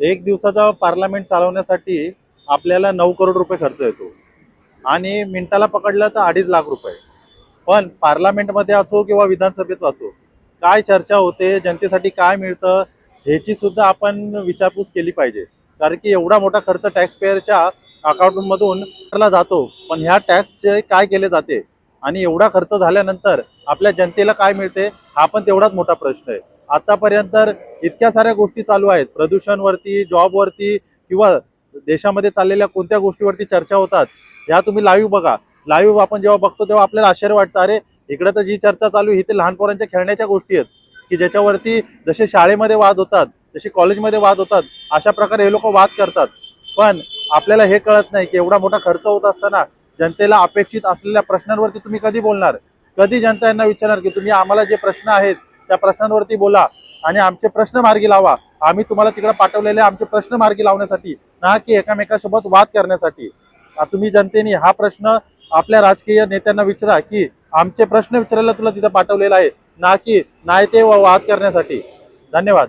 एक दिवसाचा पार्लमेंट चालवण्यासाठी आपल्याला नऊ करोड रुपये खर्च येतो. आणि मिनिटाला पकडलं तर अडीच लाख रुपये. पण पार्लमेंटमध्ये असो किंवा विधानसभेत असो काय चर्चा होते जनतेसाठी काय मिळतं ह्याची सुद्धा आपण विचारपूस केली पाहिजे. कारण की एवढा मोठा खर्च टॅक्स पेअरच्या अकाउंटमधून ला जातो पण ह्या टॅक्सचे काय केले जाते? आणि एवढा खर्च झाल्यानंतर आपल्या जनतेला काय मिळते? हा पण तेवढाच मोठा प्रश्न आहे. आतापर्यंत तर इतक्या साऱ्या गोष्टी चालू आहेत. प्रदूषणवरती जॉबवरती किंवा देशामध्ये चाललेल्या कोणत्या गोष्टीवरती चर्चा होतात ह्या तुम्ही लाईव्ह बघा. लाईव्ह आपण जेव्हा बघतो तेव्हा आपल्याला आश्चर्य वाटतं. अरे इकडे तर जी चर्चा चालू आहे ही ते लहान पोरांच्या खेळण्याच्या गोष्टी आहेत. की ज्याच्यावरती जसे शाळेमध्ये वाद होतात जसे कॉलेजमध्ये वाद होतात अशा प्रकारे हे लोक वाद करतात. पण आपल्याला हे कळत नाही की एवढा मोठा खर्च होत असताना जनतेला अपेक्षित असलेल्या प्रश्नांवरती तुम्ही कधी बोलणार? कधी जनता यांना विचारणार की तुम्ही आम्हाला जे प्रश्न आहेत त्या प्रश्नांवरती बोला आणि आमचे प्रश्न मार्गी लावा. आम्ही तुम्हाला तिकडे पाठवलेले आमचे प्रश्न मार्गी लावण्यासाठी ना की एकामेकासोबत वाद करण्यासाठी. तुम्ही जनतेने हा प्रश्न आपल्या राजकीय नेत्यांना विचारा की आमचे प्रश्न विचारायला तुला तिथं पाठवलेला आहे ना की नाही ते वाद करण्यासाठी. धन्यवाद.